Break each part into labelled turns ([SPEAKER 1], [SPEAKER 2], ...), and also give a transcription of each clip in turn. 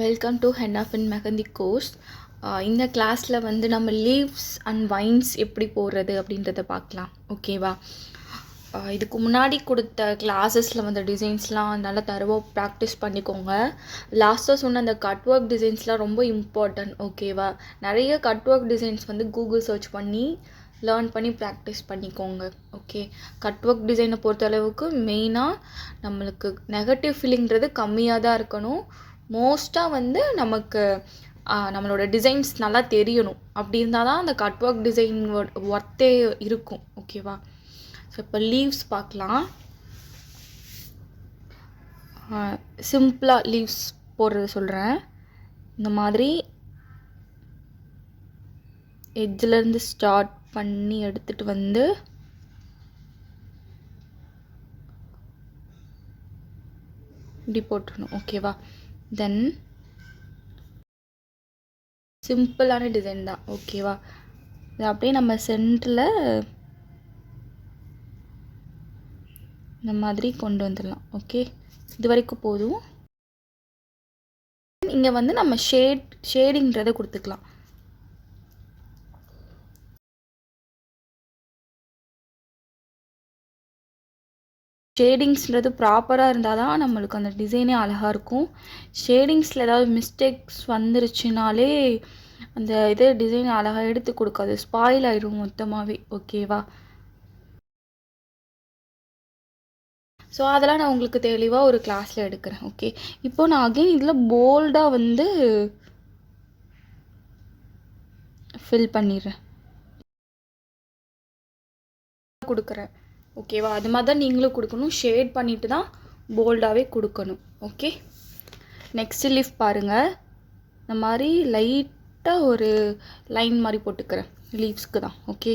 [SPEAKER 1] Welcome to hen of in mehndi course இந்த கிளாஸில் வந்து நம்ம லீவ்ஸ் அண்ட் வைன்ஸ் எப்படி போடுறது அப்படின்றத பார்க்கலாம். ஓகேவா uh, இதுக்கு முன்னாடி கொடுத்த கிளாஸஸில் வந்த டிசைன்ஸ்லாம் நல்லா தருவோம் ப்ராக்டிஸ் பண்ணிக்கோங்க. லாஸ்ட்டாக சொன்ன அந்த கட் ஒர்க் டிசைன்ஸ்லாம் ரொம்ப இம்பார்ட்டன்ட் ஓகேவா நிறைய கட் ஒர்க் டிசைன்ஸ் வந்து கூகுள் சர்ச் பண்ணி லேர்ன் பண்ணி ப்ராக்டிஸ் பண்ணிக்கோங்க. ஓகே கட் ஒர்க் டிசைனை பொறுத்தளவுக்கு மெயினாக நம்மளுக்கு நெகட்டிவ் ஃபீலிங்கிறது கம்மியாக தான் இருக்கணும். மோஸ்ட்டாக வந்து நமக்கு நம்மளோட டிசைன்ஸ் நல்லா தெரியணும். அப்படி இருந்தால் தான் அந்த கட் ஒர்க் டிசைன் ஒர்த்தே இருக்கும். ஓகேவா ஸோ இப்போ லீவ்ஸ் பார்க்கலாம். சிம்பிளாக லீவ்ஸ் போடுறது சொல்கிறேன் இந்த மாதிரி எட்ஜிலேருந்து ஸ்டார்ட் பண்ணி எடுத்துகிட்டு வந்து இப்படி போட்டுடணும். ஓகேவா தென் சிம்பிளான டிசைன் தான். ஓகேவா இது அப்படியே நம்ம சென்டரில் இந்த மாதிரி கொண்டு வந்துடலாம். ஓகே இது வரைக்கும் போதும். இங்கே வந்து நம்ம ஷேட் ஷேடிங்கிறத கொடுத்துக்கலாம். ஷேடிங்ஸ்ன்றது ப்ராப்பராக இருந்தால் தான் நம்மளுக்கு அந்த டிசைனே அழகாக இருக்கும். ஷேடிங்ஸில் ஏதாவது மிஸ்டேக்ஸ் வந்துருச்சுனாலே அந்த இது டிசைன் அழகாக எடுத்து கொடுக்காது. ஸ்பாயில் ஆகிடும் மொத்தமாகவே ஓகேவா ஸோ அதெல்லாம் நான் உங்களுக்கு தெளிவாக ஒரு கிளாஸில் எடுக்கிறேன். ஓகே இப்போ நான் அகெயின் இதில் போல்டாக வந்து ஃபில் பண்ணிடுறேன். கொடுக்குறேன். ஓகேவா அது மாதிரி தான் நீங்களும் கொடுக்கணும். ஷேட் பண்ணிவிட்டு தான் போல்டாகவே கொடுக்கணும். ஓகே நெக்ஸ்ட் லீஃப் பாருங்கள் இந்த மாதிரி லைட்டாக ஒரு லைன் மாதிரி போட்டுக்கிறேன். லீவ்ஸ்க்கு தான். ஓகே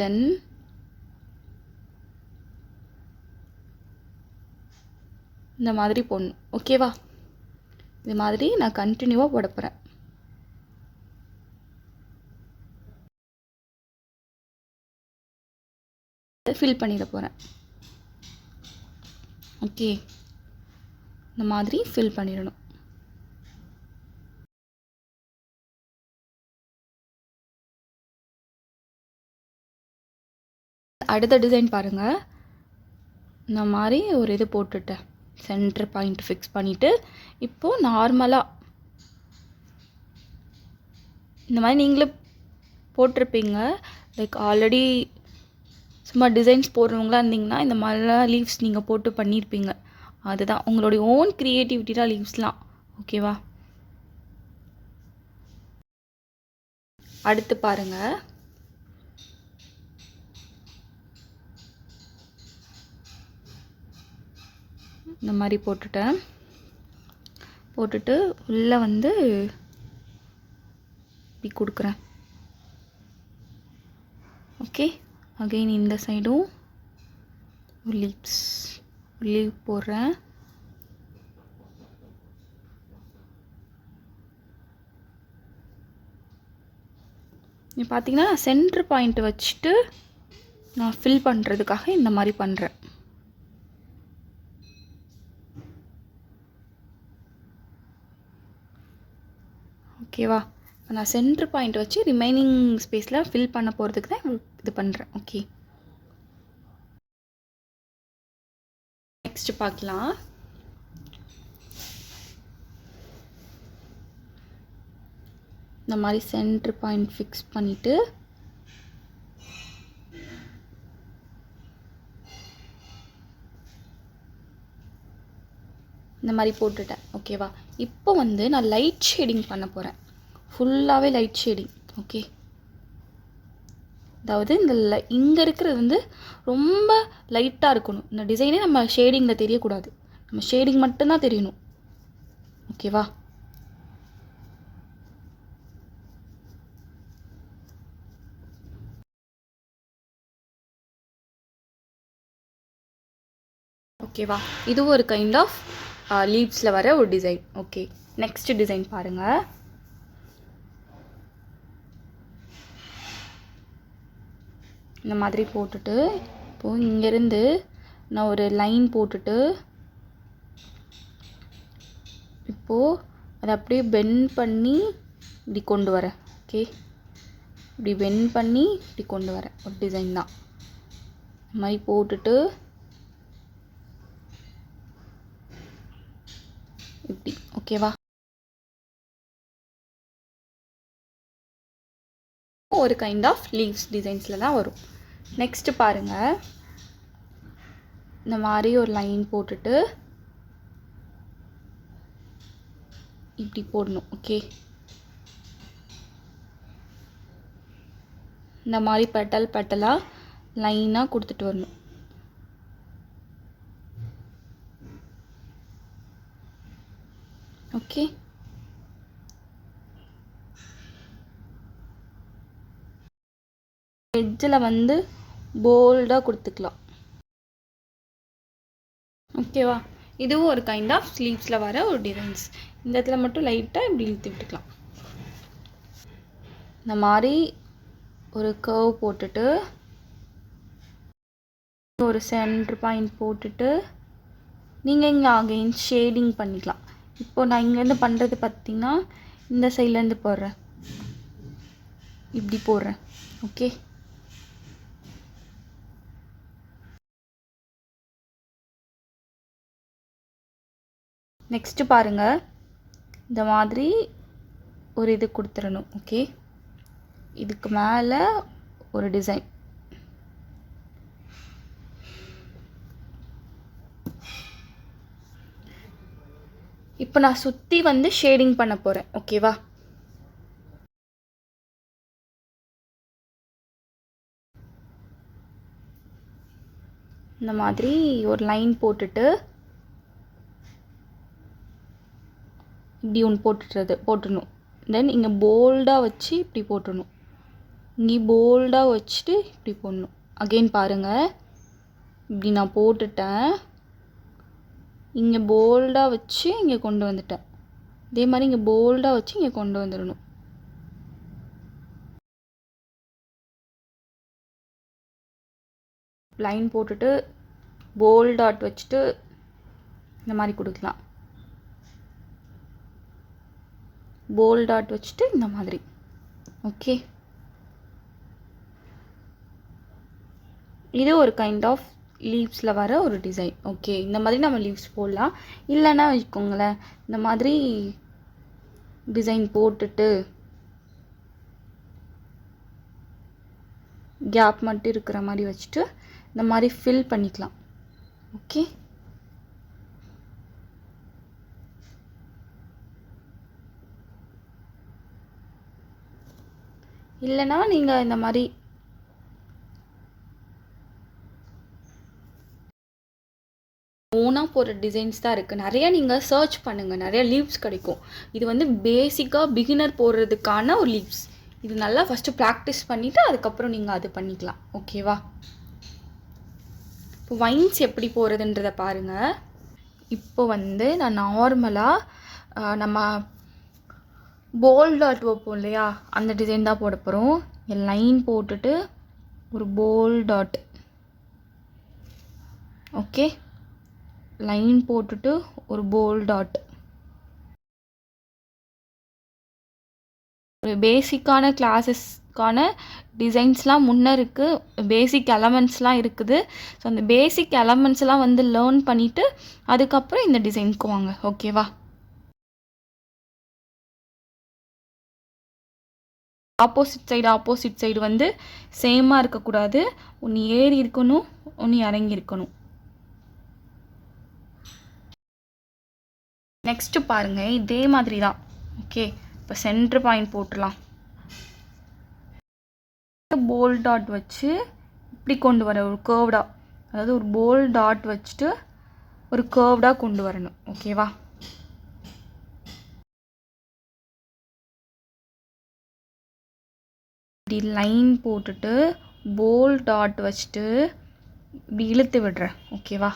[SPEAKER 1] தென் இந்த மாதிரி போடணும். ஓகேவா இது மாதிரி நான் கண்டினியூவாக போட போகிறேன் ஃபில் பண்ணிட போகிறேன் ஓகே இந்த மாதிரி ஃபில் பண்ணிடணும். அடுத்த டிசைன் பாருங்கள் இந்த மாதிரி ஒரு இது போட்டுட்டேன். சென்டர் பாயிண்ட் ஃபிக்ஸ் பண்ணிவிட்டு இப்போது நார்மலாக இந்த மாதிரி நீங்களே போட்டிருப்பீங்க. லைக் ஆல்ரெடி சும்மா டிசைன்ஸ் போடுறவங்களா இருந்தீங்கன்னா இந்த மாதிரிலாம் லீவ்ஸ் நீங்கள் போட்டு பண்ணியிருப்பீங்க அதுதான். உங்களுடைய ஓன் க்ரியேட்டிவிட்டி தான் லீவ்ஸ்லாம் ஓகேவா அடுத்து பாருங்கள் இந்த மாதிரி போட்டுட்டேன். போட்டுட்டு உள்ளே வந்து இப்படி கொடுக்குறேன். ஓகே அகெயின் இந்த சைடும் லீவ்ஸ் லீவ் போடுறேன். நீ பார்த்தீங்கன்னா சென்ட்ரு பாயிண்ட் வச்சுட்டு நான் ஃபில் பண்ணுறதுக்காக இந்த மாதிரி பண்ணுறேன் ஓகேவா இப்போ நான் சென்ட்ரு பாயிண்ட் வச்சு ரிமைனிங் ஸ்பேஸில் ஃபில் பண்ண போகிறதுக்கு தான் இது பண்ணுறேன் ஓகே நெக்ஸ்ட் பார்க்கலாம். இந்த மாதிரி சென்ட்ரு பாயிண்ட் ஃபிக்ஸ் பண்ணிவிட்டு இந்த மாதிரி போட்டுட்டேன். ஓகேவா இப்போ வந்து நான் லைட் ஷேடிங் பண்ண போகிறேன் ஃபுல்லாகவே லைட் ஷேடிங் ஓகே அதாவது இந்த லை இங்கே இருக்கிறது வந்து ரொம்ப லைட்டாக இருக்கணும். இந்த டிசைனே நம்ம ஷேடிங்கில் தெரியக்கூடாது. நம்ம ஷேடிங் மட்டும்தான் தெரியணும். ஓகேவா ஓகேவா இதுவும் ஒரு கைண்ட் ஆஃப் லீவ்ஸில் வர ஒரு டிசைன் ஓகே நெக்ஸ்ட் டிசைன் பாருங்கள் இந்த மாதிரி போட்டுட்டு இப்போது இங்கேருந்து நான் ஒரு லைன் போட்டுட்டு இப்போது அதை அப்படியே பெண்ட் பண்ணி இப்படி கொண்டு வரேன். ஓகே இப்படி பெண்ட் பண்ணி இப்படி கொண்டு வரேன். ஒரு டிசைன் தான். இந்த மாதிரி போட்டுட்டு இப்படி. ஓகேவா ஒரு கைண்ட் ஆஃப் லீவ்ஸ் டிசைன்ஸில் தான் வரும். நெக்ஸ்ட்டு பாருங்கள் இந்த மாதிரி ஒரு லைன் போட்டுட்டு இப்படி போடணும் ஓகே இந்த மாதிரி பெட்டல் பெட்டலாக லைனாக கொடுத்துட்டு வரணும். ஓகே எட்ஜில் வந்து போல்டாக கொடுத்துக்கலாம். ஓகேவா இதுவும் ஒரு கைண்ட் ஆஃப் ஸ்லீவ்ஸில் வர ஒரு டிசைன்ஸ் இந்த இடத்துல மட்டும் லைட்டாக இப்படி இழுத்து விட்டுக்கலாம். இந்த மாதிரி ஒரு கர்வ் போட்டுட்டு ஒரு சென்டர் பாயிண்ட் போட்டுட்டு நீங்கள் இங்கே அகைன் ஷேடிங் பண்ணிக்கலாம். இப்போ நான் இங்கேருந்து பண்ணுறது பார்த்தீங்கன்னா இந்த சைட்லேருந்து போடுறேன். இப்படி போடுறேன். ஓகே நெக்ஸ்ட்டு பாருங்கள் இந்த மாதிரி ஒரு இது கொடுத்துடணும் ஓகே இதுக்கு மேலே ஒரு டிசைன் இப்போ நான் சுற்றி வந்து ஷேடிங் பண்ண போகிறேன் ஓகேவா இந்த மாதிரி ஒரு லைன் போட்டுட்டு இப்படி ஒன்று போட்டுட்டுறது போட்டுடணும். தென் இங்கே போல்டாக வச்சு இப்படி போட்டுடணும். இங்கே போல்டாக வச்சுட்டு இப்படி போடணும். அகெயின் பாருங்கள் இப்படி நான் போட்டுட்டேன். இங்கே போல்டாக வச்சு இங்கே கொண்டு வந்துட்டேன். இதே மாதிரி இங்கே போல்டாக வச்சு இங்கே கொண்டு வந்துடணும். லைன் போட்டுட்டு போல்டாட் வச்சுட்டு இந்த மாதிரி கொடுக்கலாம். போல் டாட் வச்சுட்டு இந்த மாதிரி. ஓகே இது ஒரு கைண்ட் ஆஃப் லீவ்ஸில் வர ஒரு டிசைன் ஓகே இந்த மாதிரி நம்ம லீவ்ஸ் போடலாம். இல்லைன்னா வச்சுக்கோங்களேன் இந்த மாதிரி டிசைன் போட்டுட்டு கேப் மட்டும் இருக்கிற மாதிரி வச்சுட்டு இந்த மாதிரி ஃபில் பண்ணிக்கலாம். ஓகே இல்லைன்னா நீங்கள் இந்த மாதிரி. ஓனாக போகிற டிசைன்ஸ் தான் இருக்குது நிறைய நீங்கள் சர்ச் பண்ணுங்கள் நிறைய லீவ்ஸ் கிடைக்கும். இது வந்து பேசிக்காக பிகினர் போடுறதுக்கான ஒரு லீவ்ஸ் இது நல்லா ஃபஸ்ட்டு ப்ராக்டிஸ் பண்ணிவிட்டு அதுக்கப்புறம் நீங்கள் அது பண்ணிக்கலாம். ஓகேவா இப்போ வைன்ஸ் எப்படி போகிறதுன்றதை பாருங்கள் இப்போ வந்து நான் நார்மலாக நம்ம போல் டாட் வைப்போம் இல்லையா? அந்த டிசைன் தான் போட போகிறோம் லைன் போட்டுட்டு ஒரு போல் டாட் ஓகே லைன் போட்டுட்டு ஒரு போல் டாட் ஒரு பேசிக்கான கிளாஸஸ்க்கான டிசைன்ஸ்லாம் முன்னே இருக்குது பேசிக் எலமெண்ட்ஸ்லாம் இருக்குது. ஸோ அந்த பேசிக் எலமெண்ட்ஸ்லாம் வந்து லேர்ன் பண்ணிவிட்டு அதுக்கப்புறம் இந்த டிசைனுக்கு வாங்க. ஓகேவா ஆப்போசிட் சைடு ஆப்போசிட் சைடு வந்து சேமாக இருக்கக்கூடாது. ஒன்று ஏறி இருக்கணும் ஒன்று இறங்கி இருக்கணும். நெக்ஸ்ட்டு பாருங்கள் இதே மாதிரி தான் ஓகே இப்போ சென்ட்ரு பாயிண்ட் போட்டுடலாம். போல் டாட் வச்சு இப்படி கொண்டு வர ஒரு கேர்வ்டாக அதாவது ஒரு போல் டாட் வச்சுட்டு ஒரு கேர்வ்டாக கொண்டு வரணும். ஓகேவா இப்படி லைன் போட்டுட்டு போல் டாட் வச்சுட்டு இப்படி இழுத்து விடுறேன். ஓகேவா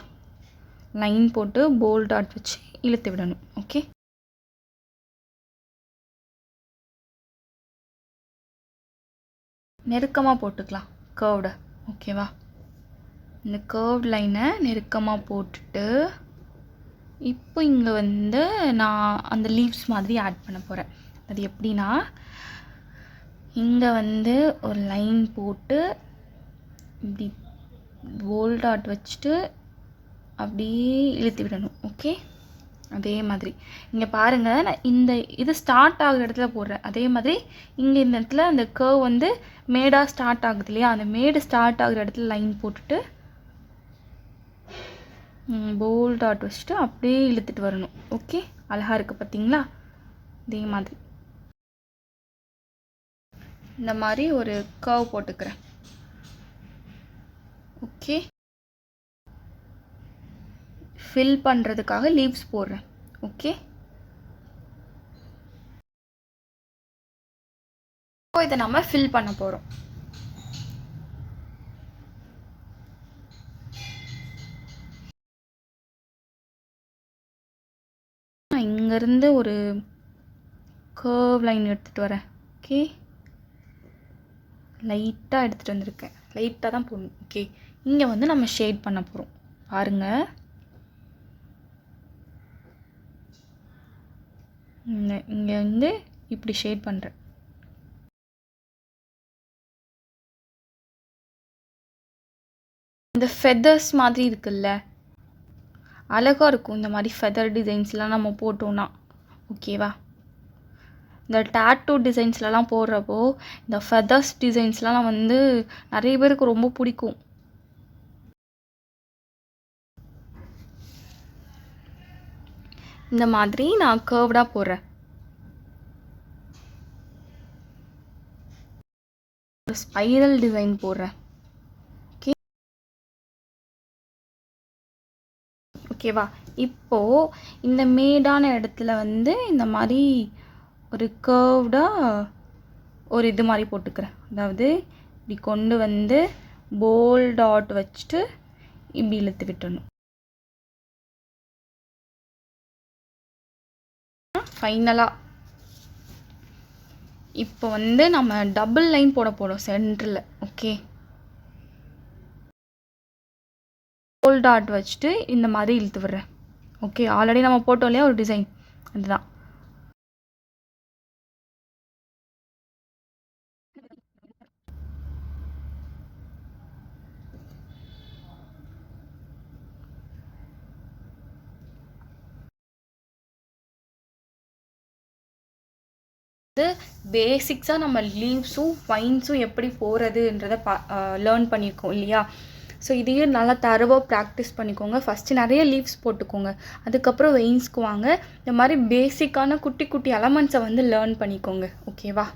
[SPEAKER 1] லைன் போட்டு போல் டாட் வச்சு இழுத்து விடணும். ஓகே நெருக்கமாக போட்டுக்கலாம். கேர்வ்டை ஓகேவா இந்த கர்வ் லைனை நெருக்கமாக போட்டுட்டு இப்போ இங்கே வந்து நான் அந்த லீவ்ஸ் மாதிரி ஆட் பண்ண போகிறேன் அது எப்படின்னா இங்கே வந்து ஒரு லைன் போட்டு இப்படி போல் டாட் வச்சுட்டு அப்படியே இழுத்து விடணும் ஓகே அதே மாதிரி. இங்கே பாருங்கள் நான் இந்த இது ஸ்டார்ட் ஆகிற இடத்துல போடுறேன். அதே மாதிரி இங்கே இந்த இடத்துல அந்த கர்வ் வந்து மேடாக ஸ்டார்ட் ஆகுது இல்லையா? அந்த மேடு ஸ்டார்ட் ஆகிற இடத்துல லைன் போட்டுட்டு போல் டாட் வச்சுட்டு அப்படியே இழுத்துட்டு வரணும் ஓகே அழகாக இருக்குது பார்த்தீங்களா அதே மாதிரி. இந்த மாதிரி ஒரு கர்வ் போட்டுக்கிறேன். ஓகே ஃபில் பண்ணுறதுக்காக லீவ்ஸ் போடுறேன். ஓகே இப்போ இதை நம்ம ஃபில் பண்ண போகிறோம் நான் இங்கேருந்து ஒரு கர்வ் லைன் எடுத்துகிட்டு வரேன். ஓகே லைட்டாக எடுத்துகிட்டு வந்திருக்கேன். லைட்டாக தான் போடணும். ஓகே இங்கே வந்து நம்ம ஷேட் பண்ண போகிறோம் பாருங்கள் இங்கே வந்து இப்படி ஷேட் பண்ணுறேன் இந்த ஃபெதர்ஸ் மாதிரி இருக்குல்ல? அழகாக இருக்கும். இந்த மாதிரி ஃபெதர் டிசைன்ஸ்லாம் நம்ம போட்டோன்னா ஓகேவா இந்த டேட்டூ டிசைன்ஸ்லலாம் போடுறப்போ இந்த ஃபெதர்ஸ் டிசைன்ஸ்லாம் வந்து நிறைய பேருக்கு ரொம்ப பிடிக்கும். இந்த மாதிரி நான் கேர்வ்டாக போடுறேன். ஒரு ஸ்பைரல் டிசைன் போடுறேன். ஓகே ஓகேவா இப்போது இந்த மேடான இடத்துல வந்து இந்த மாதிரி ஒரு கர்வ்டாக ஒரு இது மாதிரி போட்டுக்கிறேன். அதாவது இப்படி கொண்டு வந்து போல் டாட் வச்சுட்டு இப்படி இழுத்து விட்டணும் ஃபைனலாக இப்போ வந்து நம்ம டபுள் லைன் போட போகிறோம் சென்டரில் ஓகே போல் டாட் வச்சுட்டு இந்த மாதிரி இழுத்து விடுறேன். ஓகே ஆல்ரெடி நம்ம போட்டோம் இல்லையா ஒரு டிசைன் அதுதான். வந்து பேசிக்ஸாக நம்ம லீவ்ஸும் ஃபைன்ஸும் எப்படி போகிறதுன்றத பா லேர்ன் பண்ணியிருக்கோம் இல்லையா? ஸோ இதையும் நல்லா தரவாக ப்ராக்டிஸ் பண்ணிக்கோங்க. ஃபஸ்ட்டு நிறைய லீவ்ஸ் போட்டுக்கோங்க. அதுக்கப்புறம் வெயின்ஸ்க்கு வாங்க. இந்த மாதிரி பேசிக்கான குட்டி குட்டி எலமெண்ட்ஸை வந்து லேர்ன் பண்ணிக்கோங்க. ஓகேவா